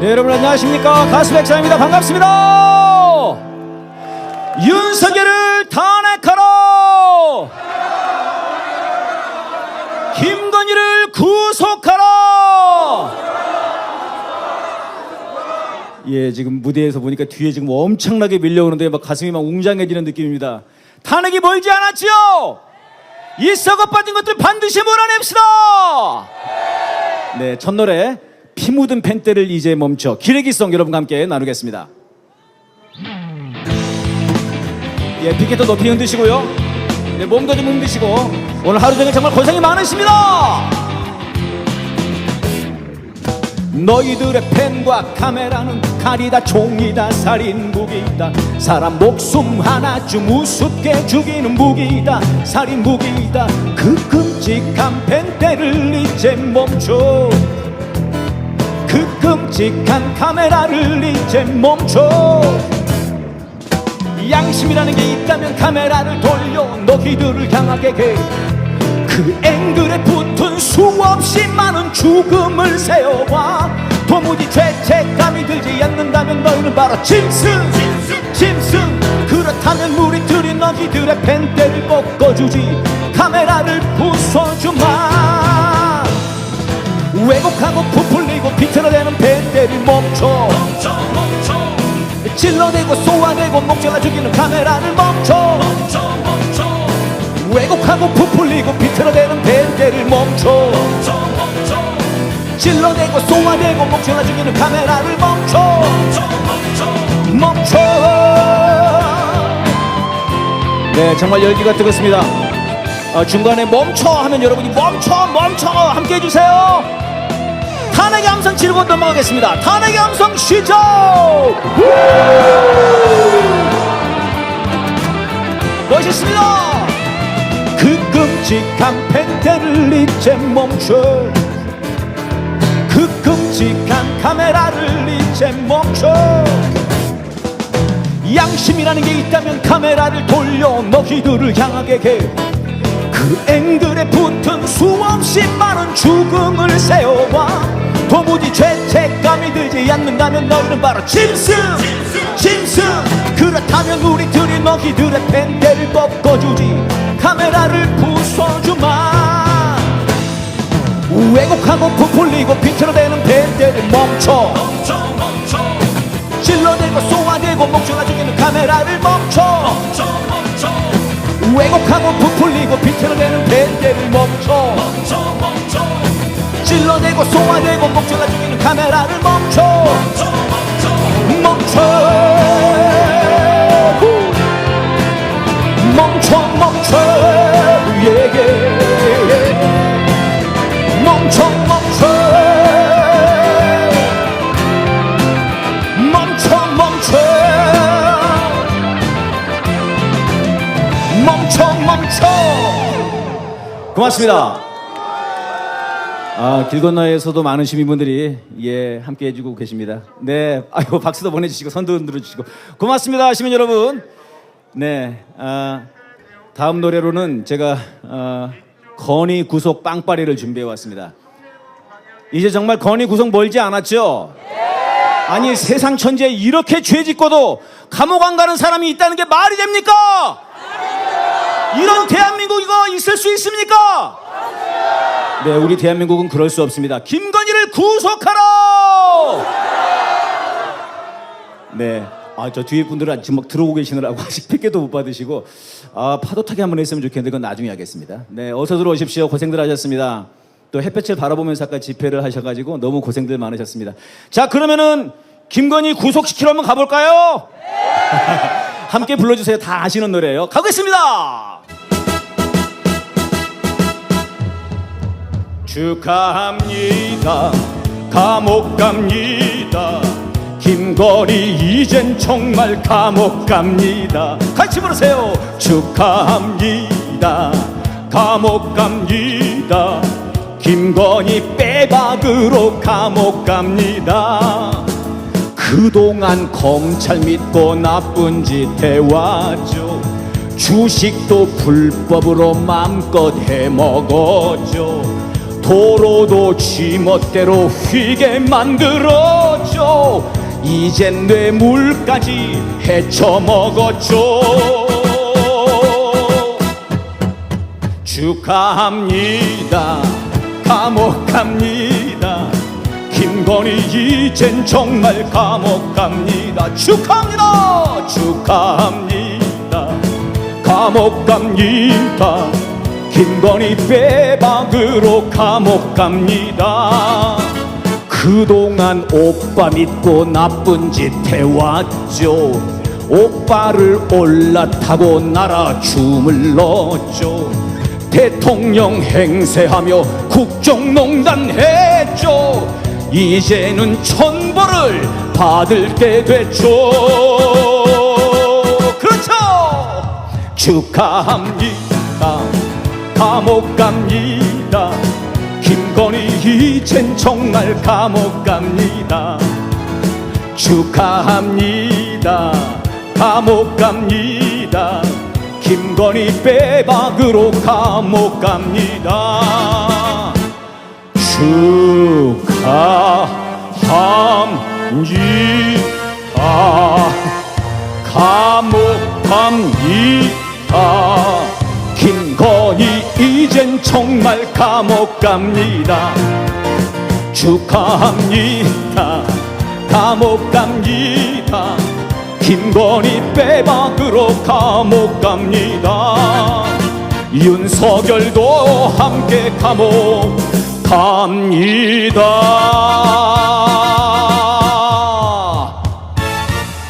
네, 여러분 안녕하십니까? 가수 백사입니다. 반갑습니다. 윤석열을 탄핵하라 김건희를 구속하라 예 지금 무대에서 보니까 뒤에 지금 엄청나게 밀려오는데 막 가슴이 막 웅장해지는 느낌입니다. 탄핵이 멀지 않았지요? 이 썩어 빠진 것들 반드시 몰아냅시다! 네, 첫 노래 피 묻은 펜대를 이제 멈춰 기레기송 여러분과 함께 나누겠습니다. 예, 피켓도 높이 흔드시고요. 네, 몸도 좀 흔드시고 오늘 하루 종일 정말 고생이 많으십니다. 너희들의 펜과 카메라는 칼이다 총이다 살인무기다 사람 목숨 하나쯤 우습게 죽이는 무기다 살인무기다 그 끔찍한 펜대를 이제 멈춰 그 끔찍한 카메라를 이제 멈춰. 양심이라는 게 있다면 카메라를 돌려. 너희들을 향하게 해그 앵글에 붙은 수없이 많은 죽음을 세워봐. 도무지 죄책감이 들지 않는다면 너희는 바로 짐승. 짐승. 그렇다면 우리들이 너희들의 펜대를 꺾어주지. 카메라를 부숴주마. 왜곡하고 부풀리고 비틀어대는 펜대를 멈춰. 찔러대고 쏘아대고 목전아 죽이는 카메라를 멈춰. 왜곡하고 부풀리고 비틀어대는 펜대를 멈춰. 찔러대고 쏘아대고 목전아 죽이는 카메라를 멈춰. 멈춰. 네 정말 열기가 뜨겁습니다. 어, 중간에 멈춰 하면 여러분이 멈춰 멈춰 함께 해주세요 탄핵의 함성 치르고 넘어가겠습니다. 탄핵의 함성 시작! 멋있습니다! 그 끔찍한 펜대를 이제 멈춰. 그 끔찍한 카메라를 이제 멈춰. 양심이라는 게 있다면 카메라를 돌려 너희들을 향하게 해 그 앵글에 붙은 수없이 많은 죽음을 세워봐 도무지 죄책감이 들지 않는다면 너희는 바로 짐승 짐승. 그렇다면 우리들이 너희들의 펜대를 꺾어주지 카메라를 부숴주마. 왜곡하고 부풀리고 비틀어대는 펜대를 멈춰. 찔러대고 쏘아대고 목줄아 죽이는 카메라를 멈춰 왜곡하고 부풀리고 비틀어대는 펜대를 멈춰. 찔러대고 쏘아대고 목줄아 죽이는 카메라를 멈춰 멈춰 고맙습니다. 아, 길 건너에서도 많은 시민분들이 예 함께 해주고 계십니다. 네, 아이고 박수도 보내주시고 선도 흔들어 주시고 고맙습니다, 시민 여러분. 네, 아, 다음 노래로는 제가 어, 건의 구속 빵빠레를 준비해 왔습니다. 이제 정말 건의 구속 멀지 않았죠? 아니 세상 천지에 이렇게 죄 짓고도 감옥 안 가는 사람이 있다는 게 말이 됩니까? 이런 대한민국 이거 있을 수 있습니까? 네, 우리 대한민국은 그럴 수 없습니다. 김건희를 구속하라! 네. 아, 저 뒤에 분들은 지금 막 들어오고 계시느라고 아직 픽개도 못 받으시고, 아, 파도 타기 한번 했으면 좋겠는데 그건 나중에 하겠습니다. 네, 어서 들어오십시오. 고생들 하셨습니다. 또 햇볕을 바라보면서 아까 집회를 하셔가지고 너무 고생들 많으셨습니다. 자, 그러면은 김건희 구속시키러 한번 가볼까요? 함께 불러주세요. 다 아시는 노래예요. 가겠습니다! 축하합니다. 감옥 갑니다. 김거리 이젠 정말 감옥 갑니다. 같이 부르세요. 축하합니다. 감옥 갑니다. 김건희 빼박으로 감옥 갑니다. 그동안 검찰 믿고 나쁜 짓 해왔죠. 주식도 불법으로 맘껏 해먹었죠. 도로도 쥐멋대로 휘게 만들었죠. 이젠 뇌물까지 헤쳐먹었죠 축하합니다. 감옥 갑니다. 김건희 이젠 정말 감옥 갑니다. 축하합니다. 축하합니다 감옥 갑니다. 김건희 빼박으로 감옥 갑니다. 그동안 오빠 믿고 나쁜 짓 해왔죠. 오빠를 올라타고 나라 주물렀죠. 대통령 행세하며 국정농단 했죠. 이제는 천벌을 받을 때 됐죠 축하합니다. 감옥 갑니다. 김건희 이젠 정말 감옥 갑니다. 축하합니다. 감옥 갑니다. 김건희 빼박으로 감옥 갑니다. 축하합니다 정말 감옥 갑니다. 축하합니다. 감옥 갑니다. 김건희 빼박으로 감옥 갑니다. 윤석열도 함께 감옥 갑니다.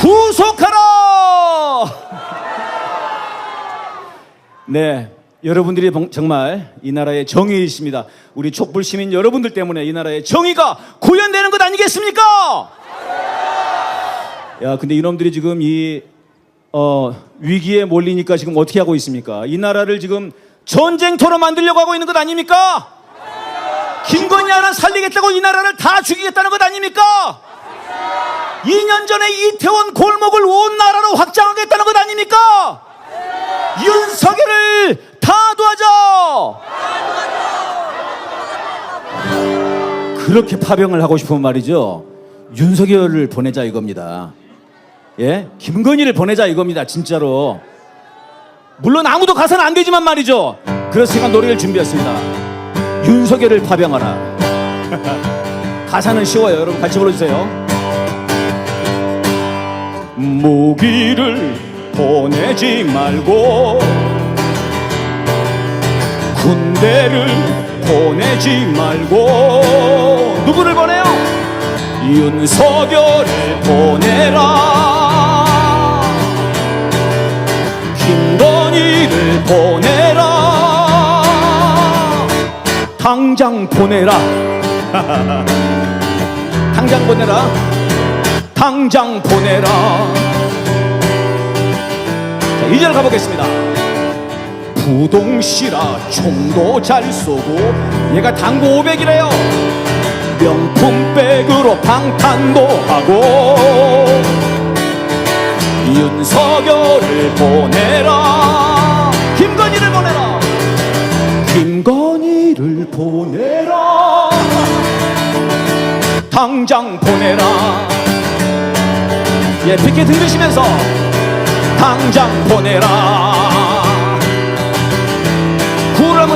구속하라! 네, 여러분들이 봉- 정말 이 나라의 정의이십니다. 우리 촛불 시민 여러분들 때문에 이 나라의 정의가 구현되는 것 아니겠습니까? 야, 근데 이놈들이 지금 이 어, 위기에 몰리니까 지금 어떻게 하고 있습니까? 이 나라를 지금 전쟁터로 만들려고 하고 있는 것 아닙니까? 김건희 하나 살리겠다고 이 나라를 다 죽이겠다는 것 아닙니까? 2년 전에 이태원 골목을 온 나라로 확장하겠다는 것 아닙니까? 그렇게 파병을 하고 싶으면 말이죠. 윤석열을 보내자 이겁니다. 예? 김건희를 보내자 이겁니다. 진짜로. 물론 아무도 가서는 안 되지만 말이죠. 그래서 제가 노래를 준비했습니다. 윤석열을 파병하라. 가사는 쉬워요. 여러분 같이 불러주세요. 무기를 보내지 말고 군대를 보내지 말고. 누구를 보내요? 윤석열을 보내라. 김건희를 보내라. 당장 보내라. 당장 보내라. 당장 보내라. 자, 2절 가보겠습니다. 부동시라 총도 잘 쏘고 얘가 당구 500이래요. 명품 백으로 방탄도 하고 윤석열을 보내라. 김건희를 보내라. 김건희를 보내라. 당장 보내라. 예, 피켓 들으시면서 당장 보내라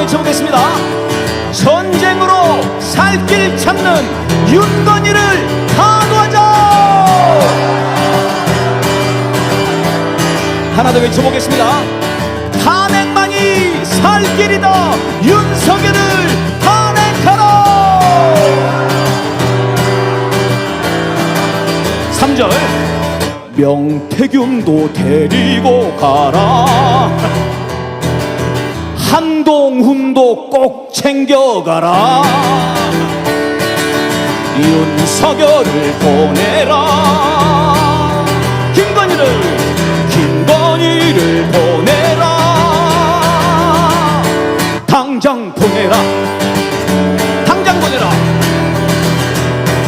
외쳐보겠습니다. 전쟁으로 살 길 찾는 다 도와줘 하나 더 외쳐보겠습니다. 탄핵만이 살 길이다. 윤석열을 탄핵하라! 3절. 명태균도 데리고 가라 한동훈도 꼭 챙겨가라. 윤석열을 보내라. 김건희를 김건희를 보내라. 당장 보내라. 당장 보내라.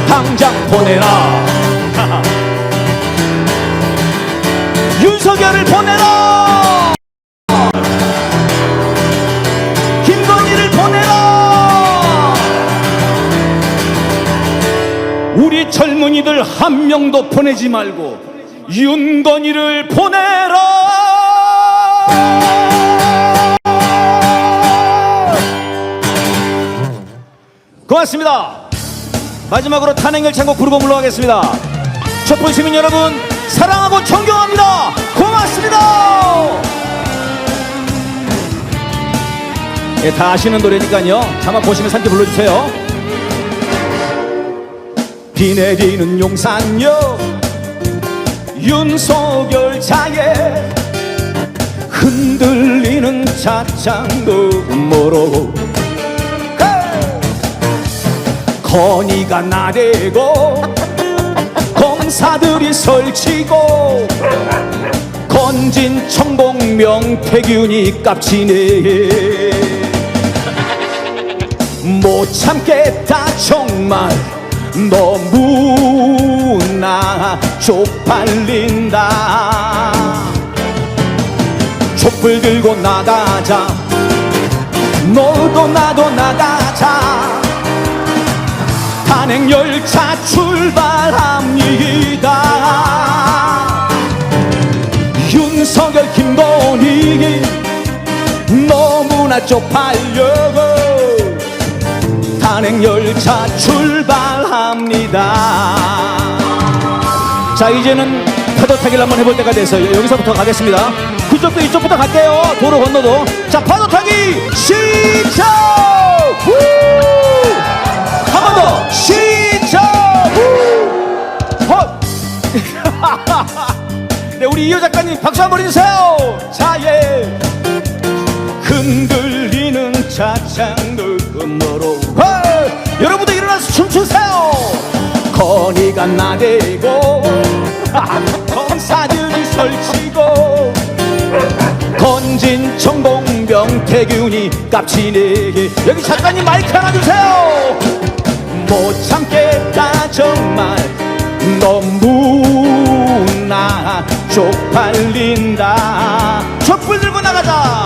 당장 보내라. 윤석열을 보내라 우리 젊은이들 한 명도 보내지 말고 윤건이를 보내라. 고맙습니다. 마지막으로 탄핵 열 창곡 부르고 물러가겠습니다. 촛불 시민 여러분 사랑하고 존경합니다. 고맙습니다. 예, 다 아시는 노래니까요. 자막 보시면서 함께 불러주세요. 비 내리는 용산역 윤석열 차에 흔들리는 차창도 모르고 건이가 나대고 검사들이 설치고 건진 천공 명태균이 깝치네. 못 참겠다 정말 너무나 쪽팔린다. 촛불 들고 나가자. 너도 나도 나가자. 탄핵 열차 출발합니다. 윤석열 김건희 너무나 쪽팔려 탄핵 열차 출발합니다. 자 이제는 파도 타기를 한번 해볼 때가 돼서 여기서부터 가겠습니다. 그쪽도 이쪽부터 갈게요. 도로 건너도. 자 파도 타기 시작! 한 번 더. 시작! 헛. 네 우리 이호 작가님 박수 한번 해주세요. 자예. 흔들리는 차창 너머로 여러분도 일어나서 춤추세요. 건이가 나대고 검사들이 설치고 건진 천공 명태균이 깝치네. 여기 작가님 마이크 하나 주세요. 못 참겠다 정말. 너무나 쪽팔린다. 촛불 들고 나가자.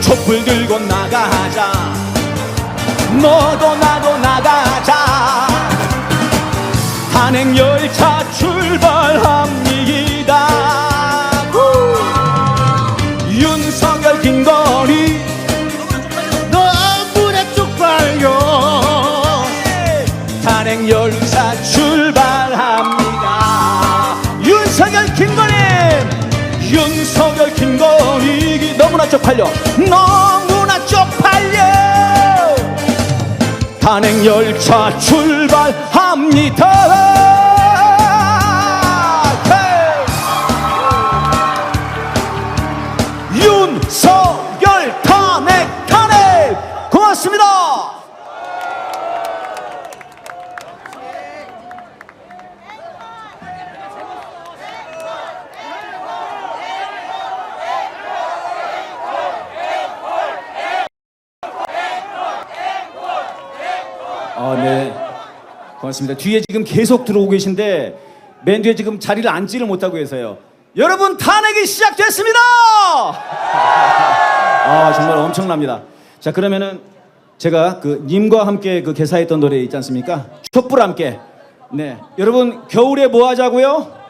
촛불 들고 나가자 너도 나도 나가자. 탄핵 열차 출발합니다. 후! 윤석열 김건희. 너무나 쪽팔려. 탄핵 열차 출발합니다. 윤석열 김건희. 윤석열 김건희. 너무나 쪽팔려. 너무 탄핵 열차 출발합니다 헤이! 윤석 고맙습니다. 뒤에 지금 계속 들어오고 계신데 맨 뒤에 지금 자리를 앉지를 못하고 계세요. 여러분 탄핵이 시작됐습니다. 아 정말 엄청납니다. 자 그러면은 제가 그 님과 함께 그 개사했던 노래 있지 않습니까? 촛불 함께. 네. 여러분 겨울에 뭐 하자고요?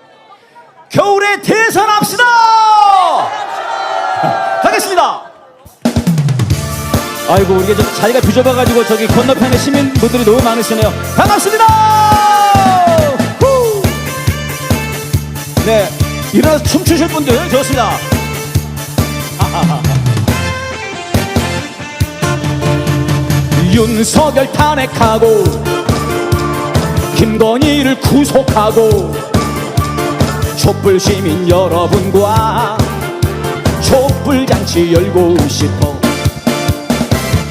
겨울에 대선합시다. 가겠습니다. 아이고 이게 좀 자리가 뒤좁아가지고 저기 건너편에 시민분들이 너무 많으시네요. 반갑습니다. 후! 네 일어나서 춤추실 분들 좋습니다. 윤석열 탄핵하고 김건희를 구속하고 촛불 시민 여러분과 촛불 잔치 열고 싶어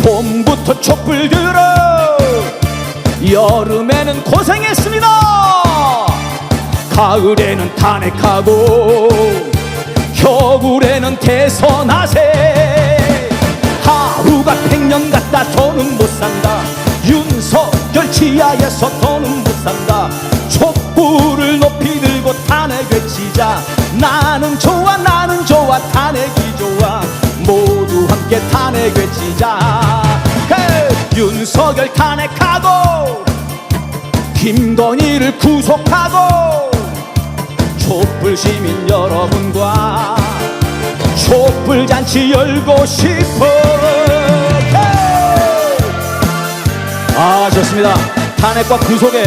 봄부터 촛불 들어. 여름에는 고생했습니다. 가을에는 탄핵하고 겨울에는 대선하세. 하루가 백년 같다 더는 못 산다. 윤석열 지하에서 더는 못 산다. 촛불을 높이 들고 탄핵 외치자. 나는 좋아 나는 좋아 탄핵이 좋아 외치자. 헤이! 윤석열 탄핵하고 김건희를 구속하고 촛불 시민 여러분과 촛불 잔치 열고 싶어. 헤이! 아 좋습니다. 탄핵과 구속에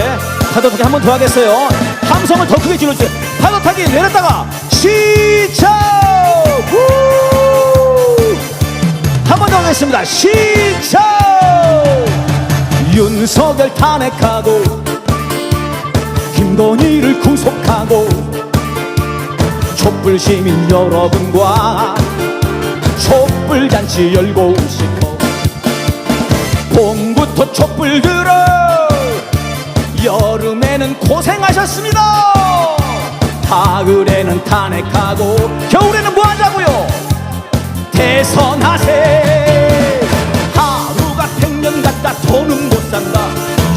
파도 타기 한 번 더 하겠어요. 함성을 더 크게 질러주세요. 파도 타기 내렸다가 시작 한 번 더 하겠습니다. 시작! 윤석열 탄핵하고 김건희를 구속하고 촛불 시민 여러분과 촛불 잔치 열고 싶어. 봄부터 촛불 들어! 여름에는 고생하셨습니다! 가을에는 탄핵하고 겨울에는 뭐 하자고요 대선하세. 하루가 백년 같다 더는 못 산다.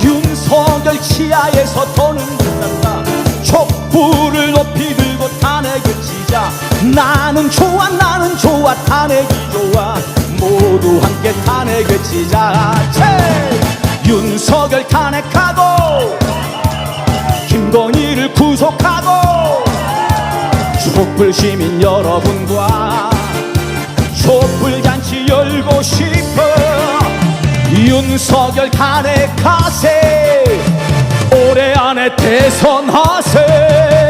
윤석열 치하에서 더는 못 산다. 촛불을 높이 들고 탄핵을 치자. 나는 좋아 나는 좋아 탄핵이 좋아. 모두 함께 탄핵을 치자. 체! 윤석열 탄핵하고 김건희를 구속하고 촛불 시민 여러분과 윤석열 탄핵하세. 올해 안에 대선하세